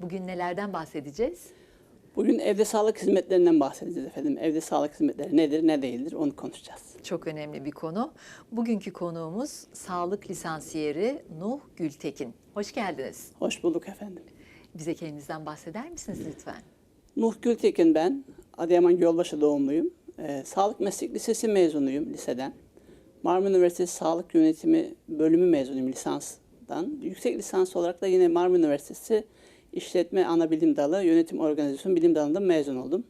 Bugün nelerden bahsedeceğiz? Bugün evde sağlık hizmetlerinden bahsedeceğiz efendim. Evde sağlık hizmetleri nedir, ne değildir onu konuşacağız. Çok önemli bir konu. Bugünkü konuğumuz sağlık lisansiyeri Nuh Gültekin. Hoş geldiniz. Hoş bulduk efendim. Bize kendinizden bahseder misiniz lütfen? Nuh Gültekin ben. Adıyaman Gölbaşı doğumluyum. Ee, Sağlık Meslek Lisesi mezunuyum liseden. Marmara Üniversitesi Sağlık Yönetimi bölümü mezunuyum lisanstan. Yüksek lisans olarak da yine Marmara Üniversitesi İşletme Ana Bilim Dalı Yönetim Organizasyon Bilim Dalı'nda mezun oldum.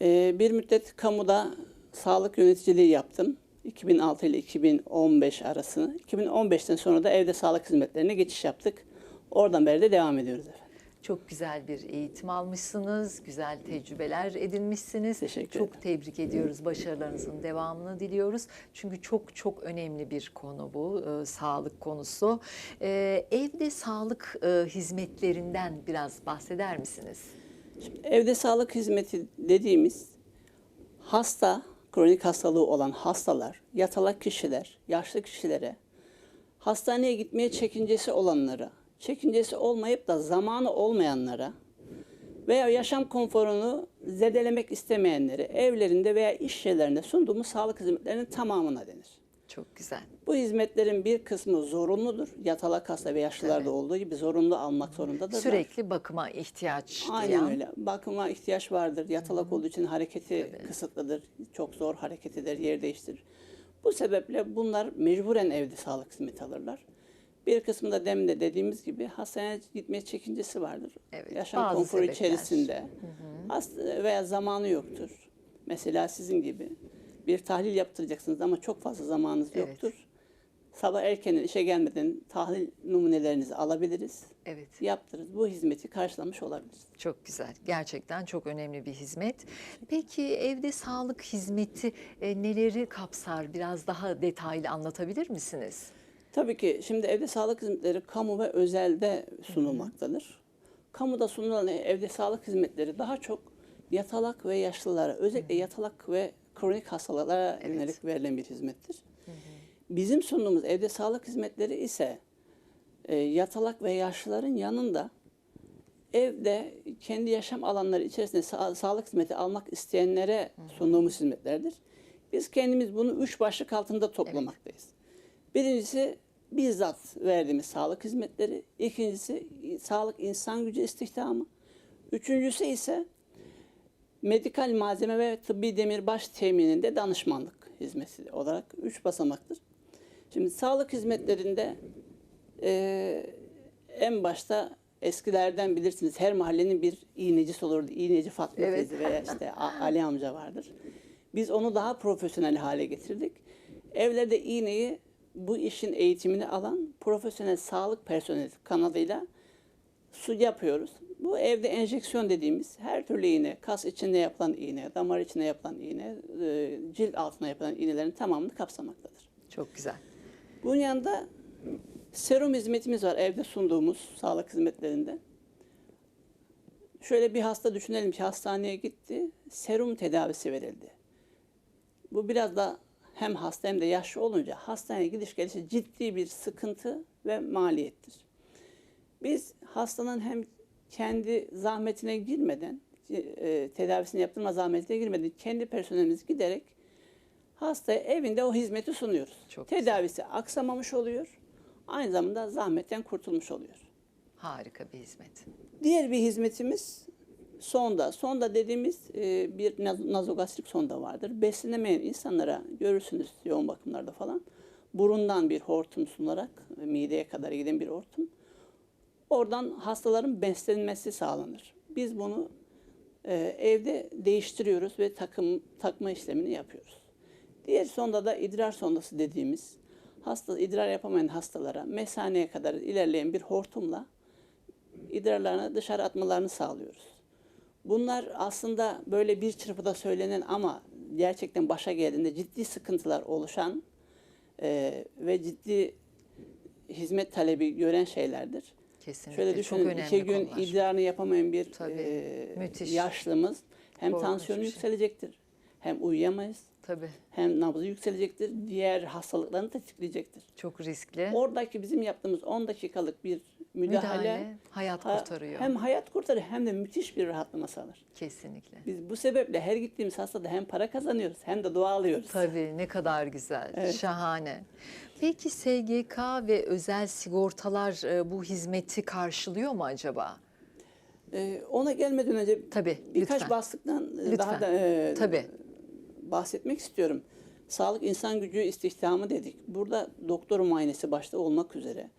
Ee, bir müddet kamuda sağlık yöneticiliği yaptım. 2006 ile 2015 arasını. 2015'ten sonra da evde sağlık hizmetlerine geçiş yaptık. Oradan beri de devam ediyoruz efendim. Çok güzel bir eğitim almışsınız, güzel tecrübeler edinmişsiniz. Teşekkür Çok tebrik ediyoruz, başarılarınızın devamını diliyoruz. Çünkü çok çok önemli bir konu bu, e, sağlık konusu. E, evde sağlık e, hizmetlerinden biraz bahseder misiniz? Evde sağlık hizmeti dediğimiz hasta, kronik hastalığı olan hastalar, yatalak kişiler, yaşlı kişilere, hastaneye gitmeye çekincesi olanlara, çekincesi olmayıp da zamanı olmayanlara veya yaşam konforunu zedelemek istemeyenlere evlerinde veya iş yerlerinde sunduğumuz sağlık hizmetlerinin tamamına denir. Çok güzel. Bu hizmetlerin bir kısmı zorunludur. Yatalak hasta ve yaşlılarda olduğu gibi zorunlu almak zorundadırlar. Sürekli bakıma ihtiyaç Aynen duyan. öyle. Bakıma ihtiyaç vardır. Yatalak olduğu için hareketi kısıtlıdır. Çok zor hareket eder, yer değiştirir. Bu sebeple bunlar mecburen evde sağlık hizmeti alırlar. Bir kısmında demin de dediğimiz gibi hastaneye gitmeye çekincesi vardır. Evet, Yaşam konforu sebepler. içerisinde hasta veya zamanı yoktur. Mesela sizin gibi bir tahlil yaptıracaksınız ama çok fazla zamanınız Evet. yoktur. Sabah erken işe gelmeden tahlil numunelerinizi alabiliriz. Evet. Yaptırırız. Bu hizmeti karşılamış olabiliriz. Çok güzel. Gerçekten çok önemli bir hizmet. Peki evde sağlık hizmeti e, neleri kapsar? Biraz daha detaylı anlatabilir misiniz? Tabii ki şimdi evde sağlık hizmetleri kamu ve özelde sunulmaktadır. Kamuda sunulan evde sağlık hizmetleri daha çok yatalak ve yaşlılara, özellikle yatalak ve kronik hastalıklara Evet. yönelik verilen bir hizmettir. Bizim sunduğumuz evde sağlık hizmetleri ise e, yatalak ve yaşlıların yanında evde kendi yaşam alanları içerisinde sa- sağlık hizmeti almak isteyenlere sunduğumuz hizmetlerdir. Biz kendimiz bunu üç başlık altında toplamaktayız. Birincisi bizzat verdiğimiz sağlık hizmetleri. İkincisi sağlık insan gücü istihdamı. Üçüncüsü ise medikal malzeme ve tıbbi demirbaş temininde danışmanlık hizmeti olarak üç basamaktır. Şimdi sağlık hizmetlerinde eee, en başta eskilerden bilirsiniz her mahallenin bir iğnecisi olurdu. İğneci Fatma Evet. teyze veya işte Ali amca vardır. Biz onu daha profesyonel hale getirdik. Evlerde iğneyi bu işin eğitimini alan profesyonel sağlık personeli kanalıyla su yapıyoruz. Bu evde enjeksiyon dediğimiz her türlü iğne, kas içinde yapılan iğne, damar içinde yapılan iğne, e, cilt altına yapılan iğnelerin tamamını kapsamaktadır. Çok güzel. Bunun yanında serum hizmetimiz var evde sunduğumuz sağlık hizmetlerinde. Şöyle bir hasta düşünelim ki hastaneye gitti, serum tedavisi verildi. Bu biraz da hem hasta hem de yaşlı olunca hastaneye gidiş gelişi ciddi bir sıkıntı ve maliyettir. Biz hastanın hem kendi zahmetine girmeden, e, tedavisini yaptırma zahmetine girmeden kendi personelimiz giderek hastaya evinde o hizmeti sunuyoruz. Çok güzel. Tedavisi aksamamış oluyor. Aynı zamanda zahmetten kurtulmuş oluyor. Harika bir hizmet. Diğer bir hizmetimiz sonda. Sonda dediğimiz e, bir naz- nazogastrik sonda vardır. Beslenemeyen insanlara görürsünüz yoğun bakımlarda falan. Burundan bir hortum sunarak e, mideye kadar giden bir hortum. Oradan hastaların beslenmesi sağlanır. Biz bunu e, evde değiştiriyoruz ve takım takma işlemini yapıyoruz. Diğer sonda da idrar sondası dediğimiz hasta idrar yapamayan hastalara mesaneye kadar ilerleyen bir hortumla idrarlarını dışarı atmalarını sağlıyoruz. Bunlar aslında böyle bir çırpıda söylenen ama gerçekten başa geldiğinde ciddi sıkıntılar oluşan e, ve ciddi hizmet talebi gören şeylerdir. Kesinlikle Şöyle çok düşünün önemli iki gün konular. idrarını yapamayan bir Tabii, e, müthiş. yaşlımız hem Korkunç tansiyonu şey. yükselecektir hem uyuyamayız Tabii. Hem nabzı yükselecektir, diğer hastalıklarını tetikleyecektir. Çok riskli. Oradaki bizim yaptığımız 10 dakikalık bir müdahale, Müdahale hayat ha- kurtarıyor. hem hayat kurtarır hem de müthiş bir rahatlama sağlar. Kesinlikle. Biz bu sebeple her gittiğimiz hastada hem para kazanıyoruz hem de dua alıyoruz. Tabii ne kadar güzel. Evet. Şahane. Peki SGK ve özel sigortalar e, bu hizmeti karşılıyor mu acaba? Ee, ona gelmeden önce Tabii, birkaç lütfen. başlıktan e, Lütfen. daha da e, Tabii. Bahsetmek istiyorum. Sağlık insan gücü istihdamı dedik. Burada doktor muayenesi başta olmak üzere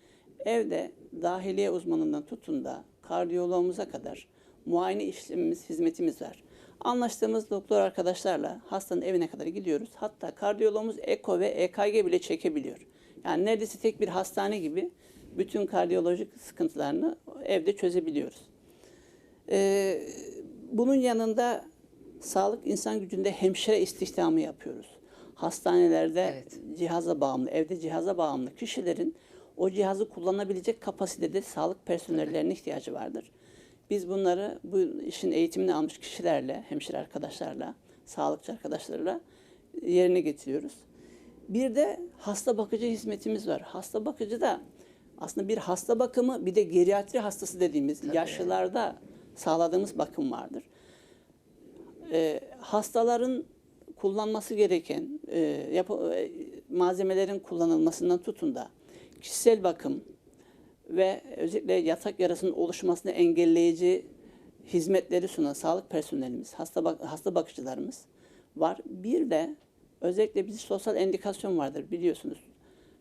evde dahiliye uzmanından tutun da kardiyoloğumuza kadar muayene işlemimiz, hizmetimiz var. Anlaştığımız doktor arkadaşlarla hastanın evine kadar gidiyoruz. Hatta kardiyoloğumuz eko ve EKG bile çekebiliyor. Yani neredeyse tek bir hastane gibi bütün kardiyolojik sıkıntılarını evde çözebiliyoruz. Ee, bunun yanında sağlık insan gücünde hemşire istihdamı yapıyoruz. Hastanelerde Evet. cihaza bağımlı, evde cihaza bağımlı kişilerin o cihazı kullanabilecek kapasitede sağlık personellerine ihtiyacı vardır. Biz bunları bu işin eğitimini almış kişilerle, hemşire arkadaşlarla, sağlıkçı arkadaşlarla yerine getiriyoruz. Bir de hasta bakıcı hizmetimiz var. Hasta bakıcı da aslında bir hasta bakımı bir de geriatri hastası dediğimiz yaşlılarda sağladığımız bakım vardır. Ee, hastaların kullanması gereken e, yapı- e, malzemelerin kullanılmasından tutun da kişisel bakım ve özellikle yatak yarasının oluşmasını engelleyici hizmetleri sunan sağlık personelimiz, hasta bak hasta bakıcılarımız var. Bir de özellikle bir sosyal endikasyon vardır biliyorsunuz.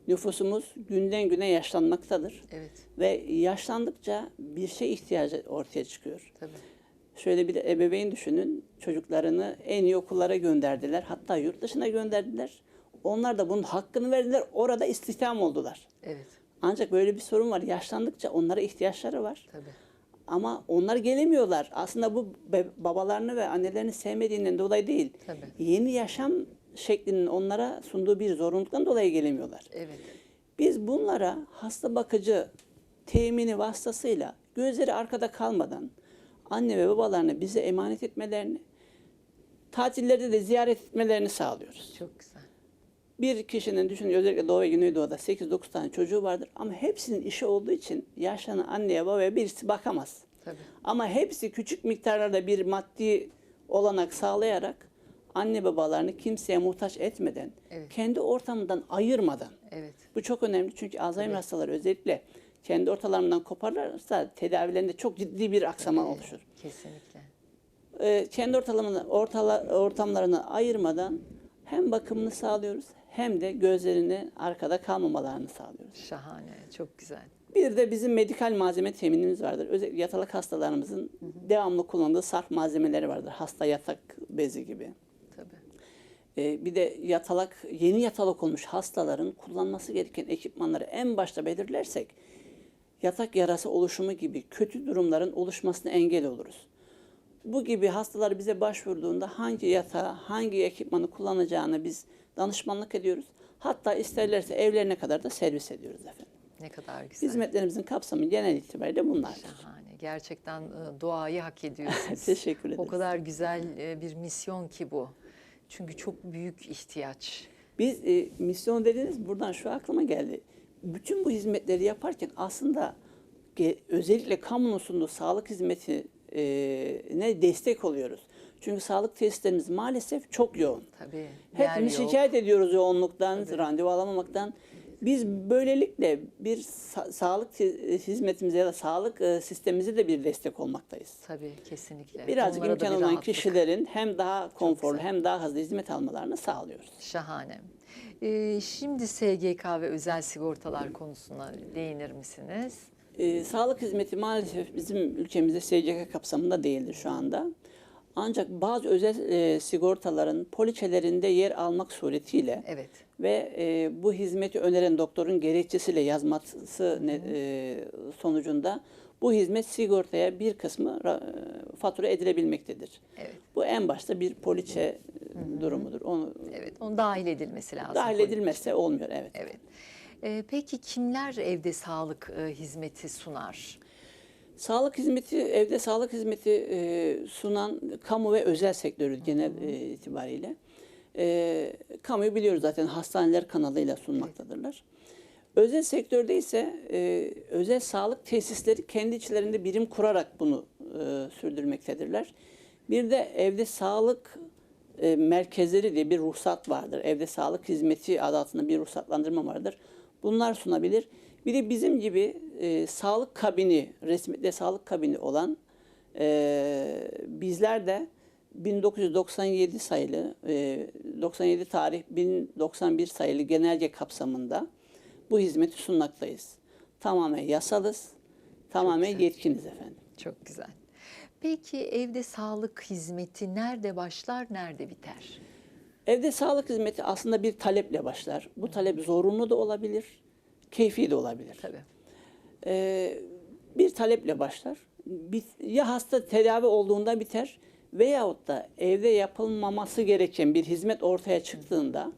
Nüfusumuz günden güne yaşlanmaktadır Evet. ve yaşlandıkça bir şey ihtiyacı ortaya çıkıyor. Tabii. Şöyle bir ebeveyn düşünün. Çocuklarını en iyi okullara gönderdiler. Hatta yurt dışına gönderdiler. Onlar da bunun hakkını verdiler. Orada istihdam oldular. Evet. Ancak böyle bir sorun var. Yaşlandıkça onlara ihtiyaçları var. Tabii. Ama onlar gelemiyorlar. Aslında bu babalarını ve annelerini sevmediğinden dolayı değil. Tabii. Yeni yaşam şeklinin onlara sunduğu bir zorunluluktan dolayı gelemiyorlar. Evet. Biz bunlara hasta bakıcı temini vasıtasıyla gözleri arkada kalmadan anne ve babalarını bize emanet etmelerini, tatillerde de ziyaret etmelerini sağlıyoruz. Çok güzel. Bir kişinin düşünün özellikle Doğu ve Güneydoğu'da 8-9 tane çocuğu vardır ama hepsinin işi olduğu için yaşlanan anneye babaya birisi bakamaz. Tabii. Ama hepsi küçük miktarlarda bir maddi olanak sağlayarak anne babalarını kimseye muhtaç etmeden, Evet. kendi ortamından ayırmadan Evet. bu çok önemli çünkü Alzheimer hastaları özellikle kendi ortalarından koparlarsa tedavilerinde çok ciddi bir aksama Tabii, oluşur. Kesinlikle. Ee, kendi ortalarını, ortala, ortamlarını ayırmadan hem bakımını sağlıyoruz hem de gözlerini arkada kalmamalarını sağlıyoruz. Şahane. Çok güzel. Bir de bizim medikal malzeme teminimiz vardır. Özellikle yatalak hastalarımızın devamlı kullandığı sarf malzemeleri vardır. Hasta yatak bezi gibi. Tabii. Ee, bir de yatalak, yeni yatalak olmuş hastaların kullanması gereken ekipmanları en başta belirlersek yatak yarası oluşumu gibi kötü durumların oluşmasına engel oluruz. Bu gibi hastalar bize başvurduğunda hangi yatağı, hangi ekipmanı kullanacağını biz danışmanlık ediyoruz. Hatta isterlerse evlerine kadar da servis ediyoruz efendim. Ne kadar güzel. Hizmetlerimizin kapsamı genel itibariyle bunlar. Şahane. Gerçekten e, duayı hak ediyorsunuz. Teşekkür O ederiz. kadar güzel e, bir misyon ki bu. Çünkü çok büyük ihtiyaç. Biz e, misyon dediniz buradan şu aklıma geldi. Bütün bu hizmetleri yaparken aslında özellikle kamunun sunduğu sağlık hizmeti ne destek oluyoruz. Çünkü sağlık tesislerimiz maalesef çok yoğun. Tabii. Hepimiz şikayet ediyoruz yoğunluktan, Tabii. randevu alamamaktan. Biz böylelikle bir sa- sağlık hi- hizmetimize ya da sağlık e, sistemimize de bir destek olmaktayız. Tabii kesinlikle. Birazcık Onlara imkan bir olan rahatlık. kişilerin hem daha konforlu hem daha hızlı hizmet almalarını sağlıyoruz. Şahane. Ee, şimdi SGK ve özel sigortalar konusuna değinir misiniz? Ee, sağlık hizmeti maalesef bizim ülkemizde SCK kapsamında değildir şu anda. Ancak bazı özel e, sigortaların poliçelerinde yer almak suretiyle Evet. ve e, bu hizmeti öneren doktorun gerekçesiyle yazması ne- e, sonucunda bu hizmet sigortaya bir kısmı e, fatura edilebilmektedir. Evet. Bu en başta bir poliçe e, durumudur. Onu Evet. Onun dahil edilmesi lazım. dahil poliçe. edilmezse olmuyor evet. Evet. Ee, peki kimler evde sağlık e, hizmeti sunar? Sağlık hizmeti, evde sağlık hizmeti e, sunan kamu ve özel sektörü genel e, itibariyle. E, kamuyu biliyoruz zaten hastaneler kanalıyla sunmaktadırlar. Özel sektörde ise e, özel sağlık tesisleri kendi içlerinde birim kurarak bunu e, sürdürmektedirler. Bir de evde sağlık e, merkezleri diye bir ruhsat vardır. Evde sağlık hizmeti adı altında bir ruhsatlandırma vardır. Bunlar sunabilir. Bir de bizim gibi e, sağlık kabini, resmiyetle sağlık kabini olan e, bizler de 1997 sayılı, e, 97 tarih 1091 sayılı genelge kapsamında bu hizmeti sunmaktayız. Tamamen yasalız, tamamen yetkiniz efendim. Çok güzel. Peki evde sağlık hizmeti nerede başlar, nerede biter? Evde sağlık hizmeti aslında bir taleple başlar. Bu talep zorunlu da olabilir, keyfi de olabilir. Tabii. Ee, bir taleple başlar. Bit- Ya hasta tedavi olduğunda biter veyahut da evde yapılmaması gereken bir hizmet ortaya çıktığında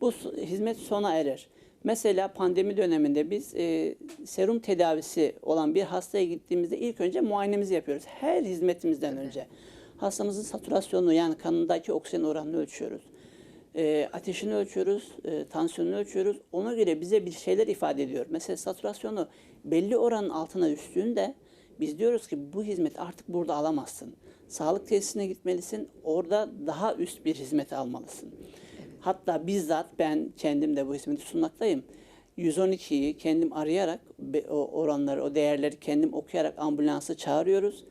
bu hizmet sona erer. Mesela pandemi döneminde biz e, serum tedavisi olan bir hastaya gittiğimizde ilk önce muayenemizi yapıyoruz. Her hizmetimizden önce. Hastamızın satürasyonunu yani kanındaki oksijen oranını ölçüyoruz. E, ateşini ölçüyoruz, e, tansiyonunu ölçüyoruz. Ona göre bize bir şeyler ifade ediyor. Mesela satürasyonu belli oranın altına düştüğünde biz diyoruz ki bu hizmeti artık burada alamazsın. Sağlık tesisine gitmelisin, orada daha üst bir hizmet almalısın. Hatta bizzat ben kendim de bu hizmeti sunmaktayım. 112'yi kendim arayarak o oranları, o değerleri kendim okuyarak ambulansı çağırıyoruz.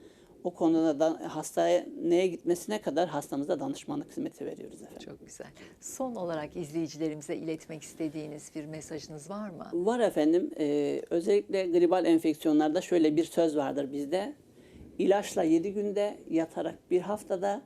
O konuda da hastaneye gitmesine kadar hastamıza danışmanlık hizmeti veriyoruz efendim. Çok güzel. Son olarak izleyicilerimize iletmek istediğiniz bir mesajınız var mı? Var efendim. Ee, özellikle gribal enfeksiyonlarda şöyle bir söz vardır bizde. İlaçla 7 günde, yatarak bir haftada,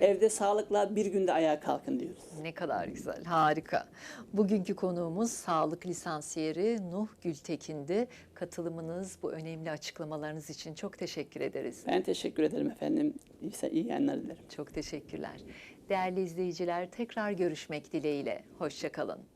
evde sağlıkla bir günde ayağa kalkın diyoruz. Ne kadar güzel, harika. Bugünkü konuğumuz sağlık lisansiyeri Nuh Gültekin'di. Katılımınız, bu önemli açıklamalarınız için çok teşekkür ederiz. Ben teşekkür ederim efendim. İyi, iyi yayınlar dilerim. Çok teşekkürler. Değerli izleyiciler, tekrar görüşmek dileğiyle. Hoşçakalın.